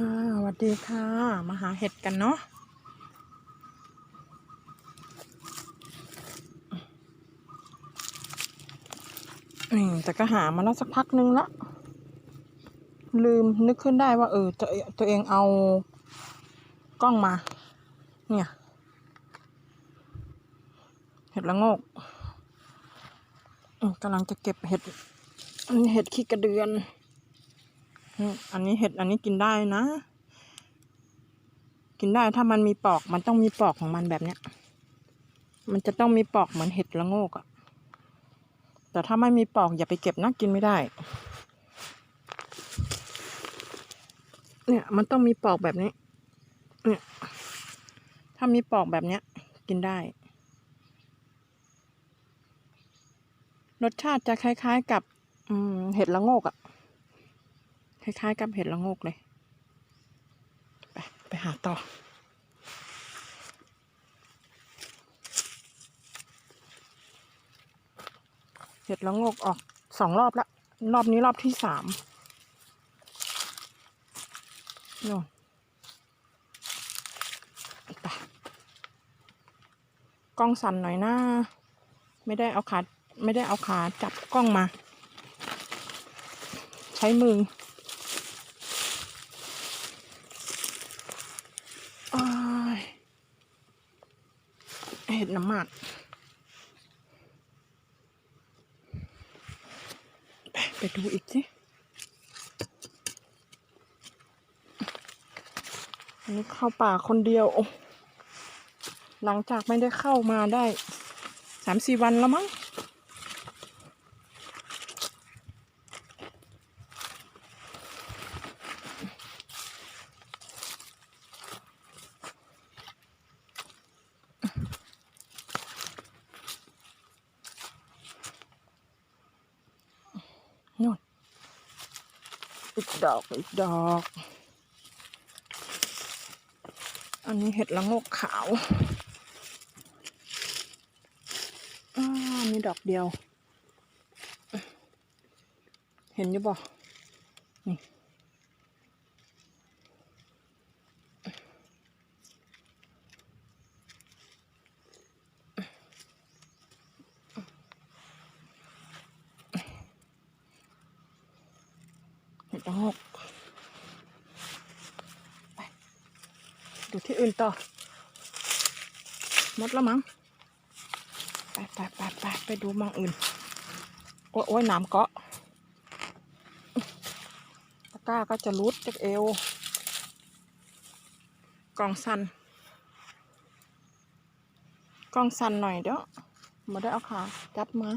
ค่ะสวัสดีค่ะ มาหาเห็ดกันเนาะนี่แต่ก็หามาแล้วสักพักนึงละ ลืมนึกขึ้นได้ว่า เออตัวตัวเองเอากล้องมา เนี่ย เห็ดละงกอืมกำลังจะเก็บเห็ดเห็ดขี้กระเดือน อันนี้เห็ดอันนี้กินได้นะ กินได้ถ้ามันมีปอกมันต้องมีปอกของมันแบบเนี้ย มันจะต้องมีปอกเหมือนเห็ดละโงกอะแต่ถ้าไม่มีปอกอย่าไปเก็บนะกินไม่ได้ เนี่ย มันต้องมีปอกแบบนี้ เนี่ย ถ้ามีปอกแบบเนี้ย กินได้ รสชาติจะคล้าย ๆ กับเห็ดละโงกอะ คล้ายๆกับเห็ดละงกเลย ไปไปหาต่อ เห็ดละโงกออกสองรอบแล้วรอบนี้รอบที่สามโน่นไปกล้องสั่นหน่อยนะไม่ได้เอาขาไม่ได้เอาขาจับกล้องมา ใช้มือ เห็ดน้ำหมักไปไปดูอีกสิอันนี้เข้าป่าคนเดียวโอ้หลังจากไม่ได้เข้ามาได้สามสี่วันแล้วมั้ง อีกดอกอีกดอก อันนี้เห็ดละงกขาวอ่ามีดอกเดียว เห็นอยู่บ่นี่ ดละโงกไปดูที่อื่นต่อหมดแล้วมั้งไปไปไปไปไปดูมองอื่น โอ้ยโอ้ยน้ำเกาะตะก้าก็จะรุดจากเอว กองสันกองสันหน่อยเด้อมาได้เอาขาจับมา